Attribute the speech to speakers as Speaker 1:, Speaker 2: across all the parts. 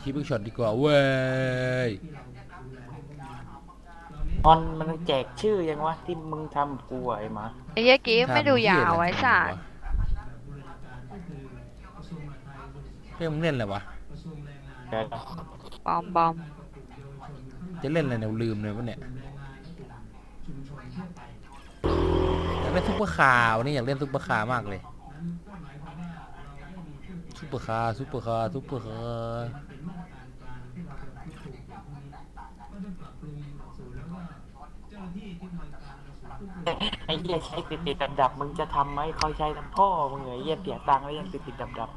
Speaker 1: คีบิกช็อตดีกว่าเว้ย
Speaker 2: ออนมันแจกชื่อยังวะที่มึงทำกับกูอะไอ้หมา
Speaker 3: ไอ้เหี้ยกี้ไม่ดูยาวไว้สัตว์
Speaker 1: เฮ้ยมึงเล่นอะไรวะ
Speaker 2: เดี๋ยว
Speaker 3: บอมบอม
Speaker 1: จะเล่นอะไรเนี่ยลืมเลยวะเนี่ยอยากเล่นซุปเปอร์คาร์วันนี้อยากเล่นซุปเปอร์คาร์มากเลย ซุปเปอร์คาร์ซุปเปอร์คาร์ซุปเปอร์คาร์
Speaker 2: ไอ้เหี้ยใช้ติดติดดับดับมึงจะทำไหมเขาใช้ทำพ่อมึงเหรอเหี้ยเสียตังค์แล้วยังติดติดดับดับ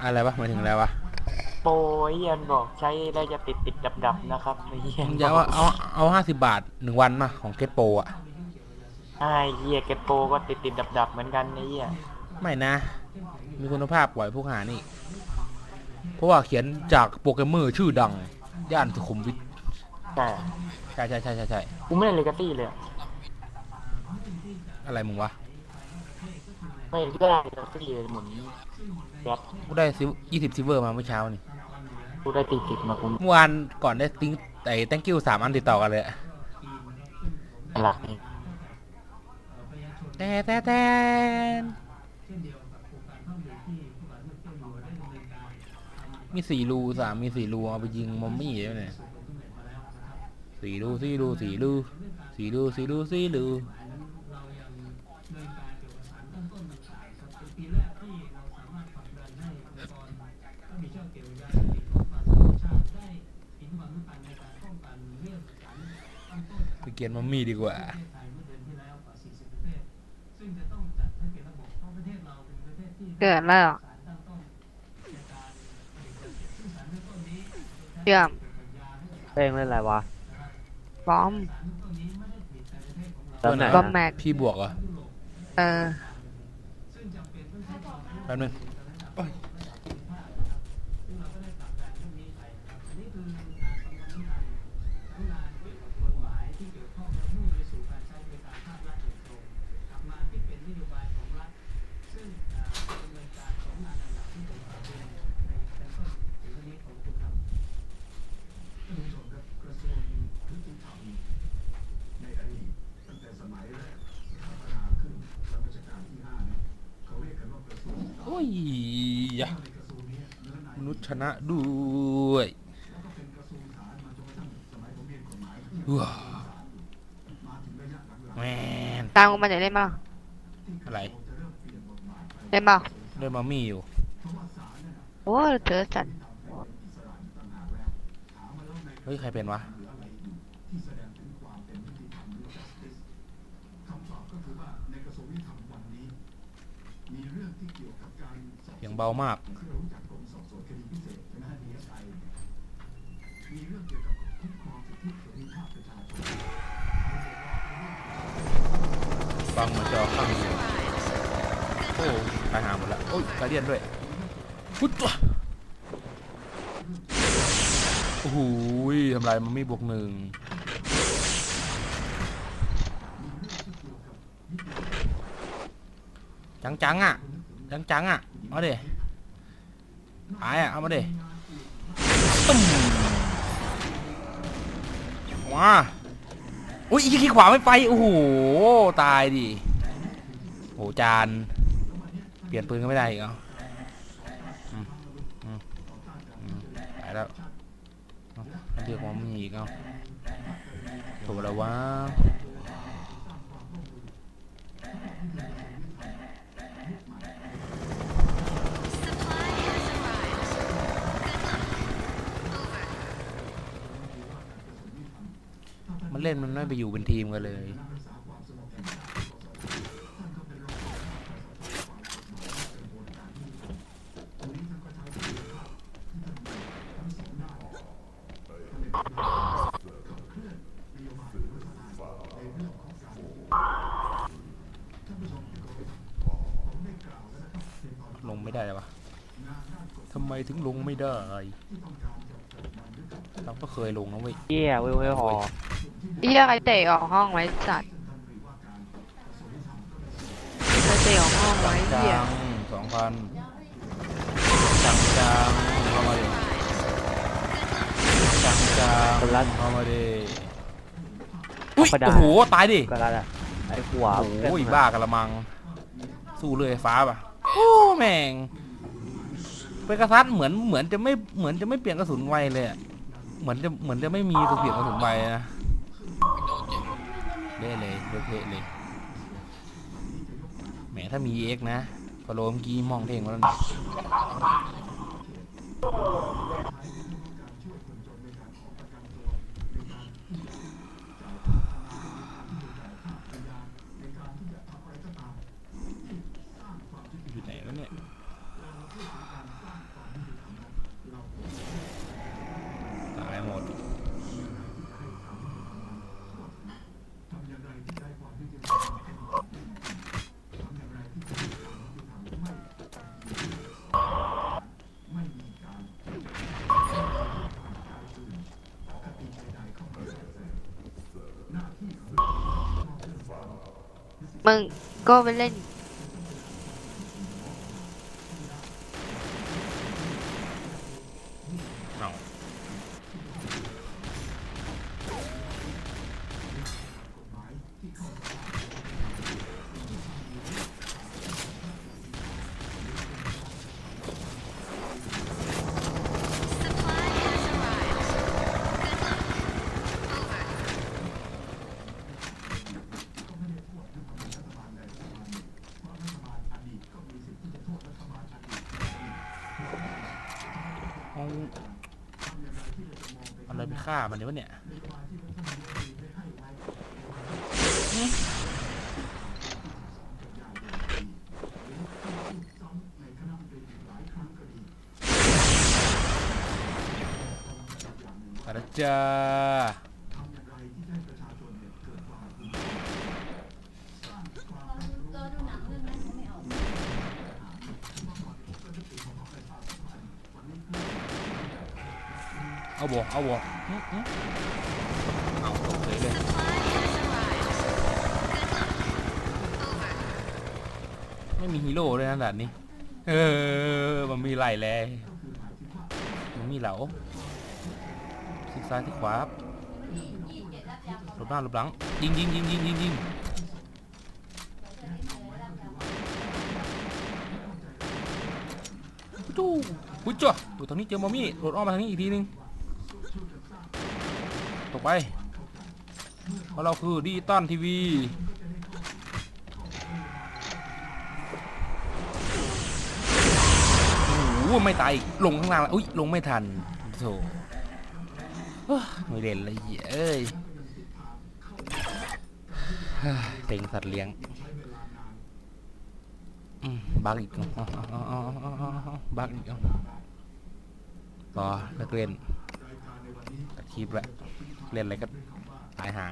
Speaker 1: อะไรวะหมายถึงอะไรวะ
Speaker 2: โปรไอ้เหี้ยมันบอกใช้แล้วจะติดติดดับดับนะครับไอ้เหี้ย
Speaker 1: มึงจะเอาเอาเอาห้าสิบบาทหนึ่งวันมาของเกตโปอะ
Speaker 2: ไอ้เหี้ยเก็ตโปรก็ติดติดดับดับเหมือนกันไอ้เหี้ย
Speaker 1: ไม่นะ มีคุณภาพกว่าพวกหานี่ เพราะว่าเขียนจากโปรแกรมเมอร์ชื่อดัง ย่านสุขุมวิท
Speaker 2: แต่
Speaker 1: ใช่ใช่ใช่ใช่ใช่
Speaker 2: กูไม่ได้เลกาตี้เลยอะ
Speaker 1: อะไรมึงวะ
Speaker 2: ไม่ได้เลกาตี้เลยหมุนแก๊ส
Speaker 1: กูได้ซิยี่สิบซิเวอร์มาเมื่อเช้านี่
Speaker 2: กูได้ติดติดมากู
Speaker 1: เมื่อวานก่อนได้ติ้งไอ้ thank you สามอันติดต่อกันเลยอะ
Speaker 2: หลักนี่
Speaker 1: แต่แต่แต่ มีสี่รูสามมีสี่รูเอาไปยิงมอมมี่แล้วเนี่ยสี่รูสี่รูสี่รูสี่รูสี่รูสี่รูไปเกียนมอมมี่ดีกว่า
Speaker 3: เกิดแล้วเหรอเชื่อม
Speaker 4: เพลงเล่นอะไรวะ
Speaker 3: บอม
Speaker 4: แล้วไหน
Speaker 3: บอ
Speaker 4: อะ
Speaker 3: มแม็ก
Speaker 1: พี่บวกเหรอ
Speaker 3: เออ
Speaker 1: แป๊บนึงโอ้ย ยยะมนุษย์ชนะด้วยว้าวแมน
Speaker 3: ตามกูมาเดี๋ยวเล่นบ้าง
Speaker 1: อะไร
Speaker 3: เล่นบ้าง
Speaker 1: เล่นมามี่อยู่
Speaker 3: โอ้เธอจัด
Speaker 1: เฮ้ย ใครเป็นวะ เสียงเบามากฟังมือนจอข้างเดียวโอ้ตายหาหมดละโอ้ยกาเดียนด้วยพุทธะโอ้โหทำลายมันไม่บวกหนึ่งจังจังๆอะ จังจังๆอะเอาดิหายอะเอามาดิตุ้มว้าอุ้ยอีกขี้ขวาไม่ไปโอ้โหตายดิโอ้จาน เปลี่ยนปืนก็ไม่ได้อีกเหรอไปแล้วเอาเรียว่ามีอีกเอาถูกแล้ววะ เล่นมันไม่ไปอยู่เป็นทีมกันเลย ลงไม่ได้เลยวะทำไมถึงลงไม่ได้ เราก็เคยลงนะเว้ย
Speaker 4: เยี่ยเวลเวลหอ
Speaker 3: เหี้ยใครเตะออกห้องไว้สัตว์ใครเตะออกห้องไว้
Speaker 1: จั
Speaker 3: เหี้ย
Speaker 1: งสองพันจังจังจา
Speaker 4: คนละ
Speaker 1: เข้ามาดิอุ้ย
Speaker 4: ธรรมดา
Speaker 1: โอ้โหตายดิ
Speaker 4: ก็แล้วแหละไอ้หัว
Speaker 1: โอ้ยบ้ากระมัง สู้เลยฟ้าป่ะโอ้แม่งเปกาซัสเหมือนเหมือนจะไม่เหมือนจะไม่เปลี่ยนกระสุนไวเลยอะเหมือนจะเหมือนจะไม่มีตัวเปลี่ยนกระสุนไวนะ เละเลยเละเทะเลยแหมถ้ามีเอ็กนะพอโลเมื่อกี้มองเท่งแล้วนะอยู่ไหนแล้วเนี่ยตายหมด
Speaker 3: มึงก็ไปเล่น
Speaker 1: เอา เอาอะไรไป ฆ่ามันเนี่ยวะเนี่ยไปแล้วจ้าเอาบวกเอาบวก เอาตกเลยเลยไม่มีฮีโร่เลยนะด่านนี้ เออ มันมีไหลแลมันมีเหลาซิกซ้ายที่ขวาครับหลบหน้าหลบหลัง ยิงยิงยิงยิงยิงยิงจู้หุ้ยจ้ะอยู่ตรงนี้เจอมอมี่โดดอ้อมมาทางนี้อีกทีนึง ตกไป เพราะเราคือดิจิตอลทีวี โอ้โหไม่ตายอีกลงข้างล่างแล้วอุ้ยลงไม่ทันโธ่เฮ้ยไม่เล่นเลยเหี้ยเอ้ยเฮ้ยเต็งสัตว์เลี้ยงอืมบักอีกเอาเอาเอาเอาเอาเอาบักอีกเอารอเลิกเล่นตัดคลิปแล้ว เล่นอะไรก็ตายหา